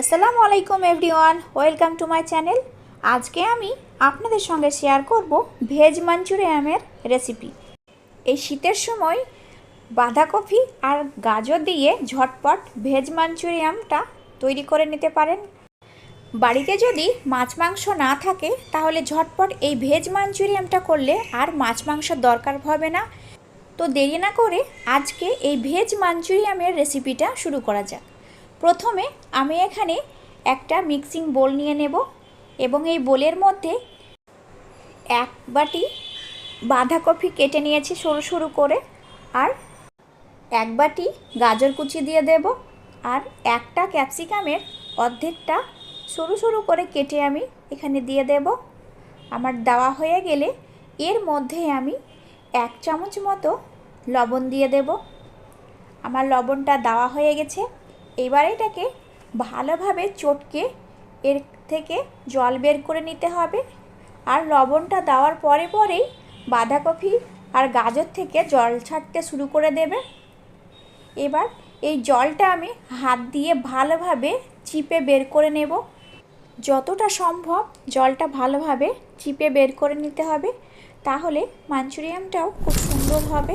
আসসালামু আলাইকুম everyone, welcome to my channel. আজকে আমি আপনাদের সঙ্গে শেয়ার করব ভেজ মাঞ্চুরিয়ামের রেসিপি। এই শীতের সময় বাঁধাকপি আর গাজর দিয়ে ঝটপট ভেজ মাঞ্চুরিয়ামটা তৈরি করে নিতে পারেন। বাড়িতে যদি মাছ মাংস না থাকে, তাহলে ঝটপট এই ভেজ মাঞ্চুরিয়ামটা করলে আর মাছ মাংসর দরকার হবে না। তো দেরি না করে আজকে এই ভেজ মাঞ্চুরিয়ামের রেসিপিটা শুরু করা যাক। প্রথমে আমি এখানে একটা মিক্সিং বোল নিয়ে নেব এবং এই বোলের মধ্যে এক বাটি বাঁধাকপি কেটে নিয়েছি সরু সরু করে আর এক বাটি গাজর কুচি দিয়ে দেব আর একটা ক্যাপসিকামের অর্ধেকটা সরু সরু করে কেটে আমি এখানে দিয়ে দেব। আমার দেওয়া হয়ে গেলে এর মধ্যে আমি এক চামচ মতো লবণ দিয়ে দেব। আমার লবণটা দেওয়া হয়ে গেছে। এবার এটাকে ভালোভাবে চটকে এর থেকে জল বের করে নিতে হবে। আর লবণটা দেওয়ার পরে পরেই বাঁধাকপি আর গাজর থেকে জল ছাড়তে শুরু করে দেবে। এবার এই জলটা আমি হাত দিয়ে ভালোভাবে চিপে বের করে নেব। যতটা সম্ভব জলটা ভালোভাবে চিপে বের করে নিতে হবে। তাহলে মাঞ্চুরিয়ামটাও খুব সুন্দর হবে।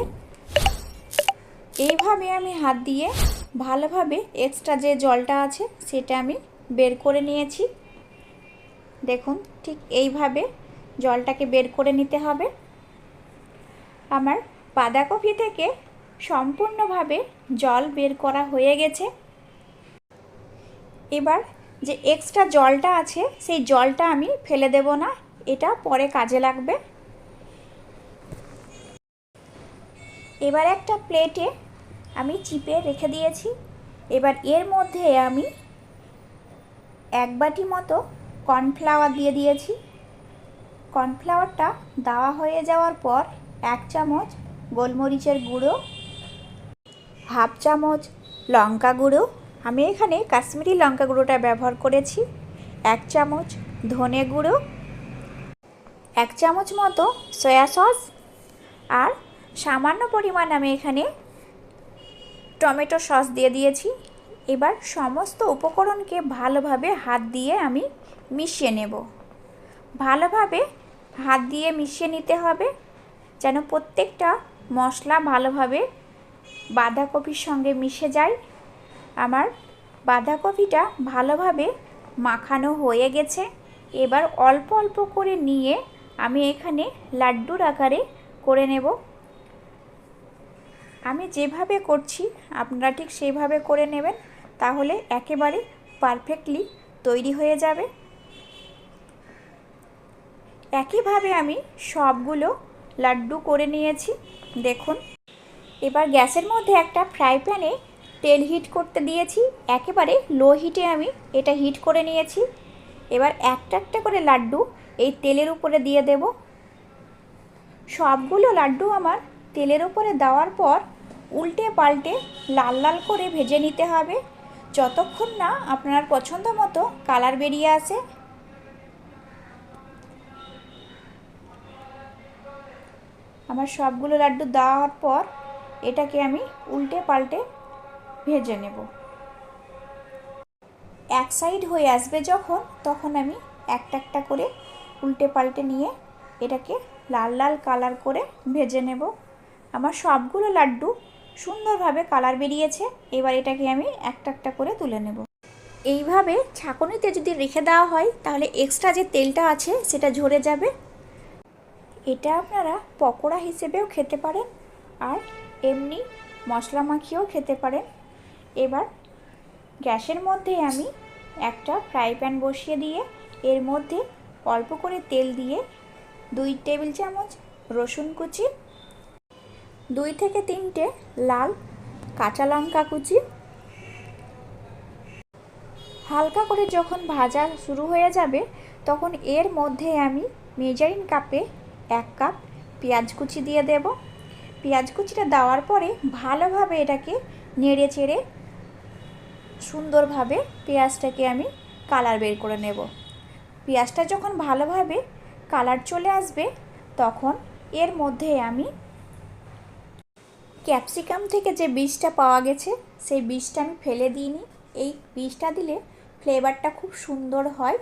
এইভাবে আমি হাত দিয়ে ভালোভাবে এক্সট্রা যে জলটা আছে সেটা আমি বের করে নিয়েছি। দেখুন ঠিক এইভাবে জলটাকে বের করে নিতে হবে। আমার বাঁধাকপি থেকে সম্পূর্ণভাবে জল বের করা হয়ে গেছে। এবার যে এক্সট্রা জলটা আছে সেই জলটা আমি ফেলে দেব না, এটা পরে কাজে লাগবে। এবার একটা প্লেটে আমি চিপে রেখে দিয়েছি। এবার এর মধ্যে আমি এক বাটি মতো কর্নফ্লাওয়ার দিয়ে দিয়েছি। কর্নফ্লাওয়ারটা দেওয়া হয়ে যাওয়ার পর এক চামচ গোলমরিচের গুঁড়ো, হাফ চামচ লঙ্কা গুঁড়ো। আমি এখানে কাশ্মীরি লঙ্কা গুঁড়োটা ব্যবহার করেছি। এক চামচ ধনে গুঁড়ো, এক চামচ মতো সয়া সস আর সামান্য পরিমাণ আমি এখানে টমেটো সস দিয়ে দিয়েছি। এবার সমস্ত উপকরণকে ভালোভাবে হাত দিয়ে আমি মিশিয়ে নেব। ভালোভাবে হাত দিয়ে মিশিয়ে নিতে হবে, যেন প্রত্যেকটা মশলা ভালোভাবে বাঁধাকপির সঙ্গে মিশে যায়। আমার বাঁধাকপিটা ভালোভাবে মাখানো হয়ে গেছে। এবার অল্প অল্প করে নিয়ে আমি এখানে লাড্ডুর আকারে করে নেব। আমি যেভাবে করছি, আপনারা ঠিক সেইভাবে করে নেবেন, তাহলে একেবারে পারফেক্টলি তৈরি হয়ে যাবে। একইভাবে আমি সবগুলো লাড্ডু করে নিয়েছি, দেখুন। এবার গ্যাসের মধ্যে একটা ফ্রাই প্যানে তেল হিট করতে দিয়েছি, একেবারে লো হিটে আমি এটা হিট করে নিয়েছি। এবার একটা একটা করে লাড্ডু এই তেলের উপরে দিয়ে দেব। সবগুলো লাড্ডু আমার তেলের উপরে দেওয়ার পর উল্টে পাল্টে লাল লাল করে ভেজে নিতে হবে। যতক্ষণ না আপনার পছন্দ মতো কালার বেরিয়ে আসে। আমার সবগুলো লাড্ডু দেওয়ার পর এটাকে আমি উল্টে পাল্টে ভেজে নেব। এক সাইড হয়ে আসবে যখন, তখন আমি একটা একটা করে উল্টে পাল্টে নিয়ে এটাকে লাল লাল কালার করে ভেজে নেব। আমার সবগুলো লাড্ডু সুন্দরভাবে কালার বেরিয়েছে। এবার এটাকে আমি একটা একটা করে তুলে নেব। এইভাবে ছাঁকনিতে যদি রেখে দেওয়া হয়, তাহলে এক্সট্রা যে তেলটা আছে, সেটা ঝরে যাবে। এটা আপনারা পকোড়া হিসেবেও খেতে পারেন আর এমনি মশলা মাখিয়েও খেতে পারেন। এবার গ্যাসের মধ্যে আমি একটা ফ্রাই প্যান বসিয়ে দিয়ে, এর মধ্যে অল্প করে তেল দিয়ে দুই টেবিল চামচ রসুন কুচি দুই থেকে তিনটে লাল কাঁচা লঙ্কা কুচি। হালকা করে যখন ভাজা শুরু হয়ে যাবে, তখন এর মধ্যে আমি মেজারিন কাপে এক কাপ পেঁয়াজ কুচি দিয়ে দেব। পেঁয়াজ কুচিটা দেওয়ার পরে ভালোভাবে এটাকে নেড়ে চেড়ে সুন্দরভাবে পেঁয়াজটাকে আমি কালার বের করে নেব। পেঁয়াজটা যখন ভালোভাবে কালার চলে আসবে, তখন এর মধ্যে আমি ক্যাপসিকাম থেকে যে বীজটা পাওয়া গেছে, সেই বীজটা আমি ফেলে দিইনি। এই বীজটা দিলে ফ্লেভারটা খুব সুন্দর হয়।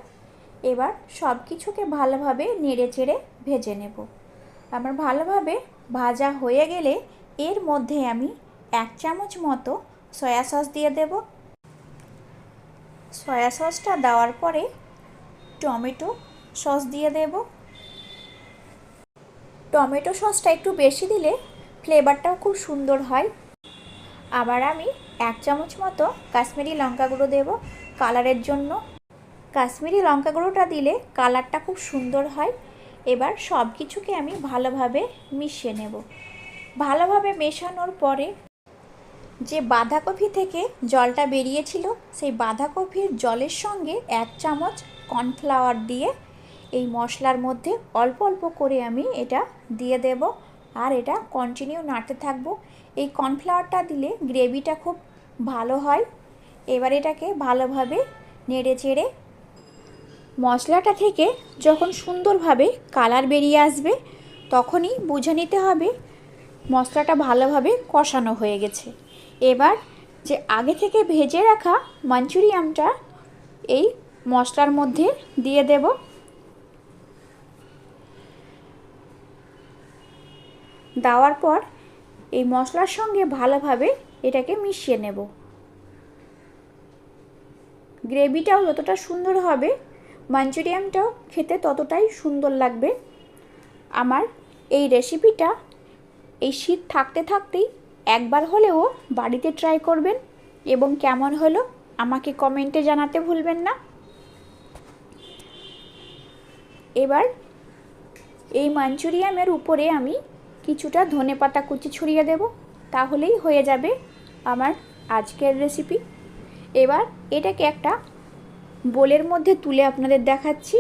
এবার সব কিছুকে ভালোভাবে নেড়ে চেড়ে ভেজে নেব। আমার ভালোভাবে ভাজা হয়ে গেলে এর মধ্যে আমি এক চামচ মতো সয়া সস দিয়ে দেব। সয়া সসটা দেওয়ার পরে টমেটো সস দিয়ে দেব। টমেটো সসটা একটু বেশি দিলে ফ্লেভারটাও খুব সুন্দর হয়। আবার আমি এক চামচ মতো কাশ্মীরি লঙ্কা গুঁড়ো দেবো কালারের জন্য। কাশ্মীরি লঙ্কা গুঁড়োটা দিলে কালারটা খুব সুন্দর হয়। এবার সব কিছুকে আমি ভালোভাবে মিশিয়ে নেব। ভালোভাবে মেশানোর পরে যে বাঁধাকপি থেকে জলটা বেরিয়েছিল, সেই বাঁধাকপির জলের সঙ্গে এক চামচ কর্নফ্লাওয়ার দিয়ে এই মশলার মধ্যে অল্প অল্প করে আমি এটা দিয়ে দেব। আর এটা কন্টিনিউ নাড়তে থাকব। এই কর্নফ্লাওয়ারটা দিলে গ্রেভিটা খুব ভালো হয়। এবার এটাকে ভালোভাবে নেড়ে চেড়ে মশলাটা থেকে যখন সুন্দরভাবে কালার বেরিয়ে আসবে, তখনই বুঝে নিতে হবে মশলাটা ভালোভাবে কষানো হয়ে গেছে। এবার যে আগে থেকে ভেজে রাখা মাঞ্চুরিয়ানটা এই মশলার মধ্যে দিয়ে দেব। দেওয়ার পর এই মশলার সঙ্গে ভালোভাবে এটাকে মিশিয়ে নেব। গ্রেভিটাও যতটা সুন্দর হবে, মাঞ্চুরিয়ানটাও খেতে ততটাই সুন্দর লাগবে। আমার এই রেসিপিটা এই শীত থাকতে থাকতেই একবার হলেও বাড়িতে ট্রাই করবেন এবং কেমন হলো আমাকে কমেন্টে জানাতে ভুলবেন না। এবার এই মাঞ্চুরিয়ামের উপরে আমি কিছুটা ধনে পাতা কুচি ছড়িয়ে দেব, তাহলেই হয়ে যাবে আমার আজকের রেসিপি এবার এটাকে একটা বোলের মধ্যে তুলে আপনাদের দেখাচ্ছি।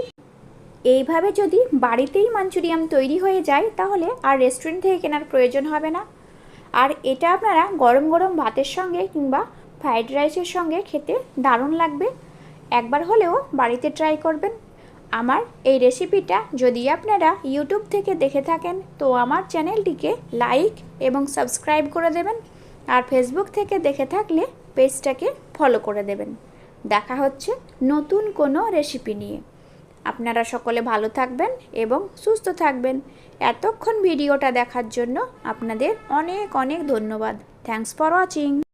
এইভাবে যদি বাড়িতেই মাঞ্চুরিয়াম তৈরি হয়ে যায়, তাহলে আর রেস্টুরেন্ট থেকে কেনার প্রয়োজন হবে না। আর এটা আপনারা গরম গরম ভাতের সঙ্গে কিংবা ফ্রাইড রাইসের সঙ্গে খেতে দারুণ লাগবে। একবার হলেও বাড়িতে ট্রাই করবেন। আমার এই রেসিপিটা যদি আপনারা ইউটিউব থেকে দেখে থাকেন, তো আমার চ্যানেলটিকে লাইক এবং সাবস্ক্রাইব করে দেবেন। আর ফেসবুক থেকে দেখে থাকলে পেজটাকে ফলো করে দেবেন। দেখা হচ্ছে নতুন কোনো রেসিপি নিয়ে। আপনারা সকলে ভালো থাকবেন এবং সুস্থ থাকবেন। এতক্ষণ ভিডিওটা দেখার জন্য আপনাদের অনেক অনেক ধন্যবাদ। Thanks for watching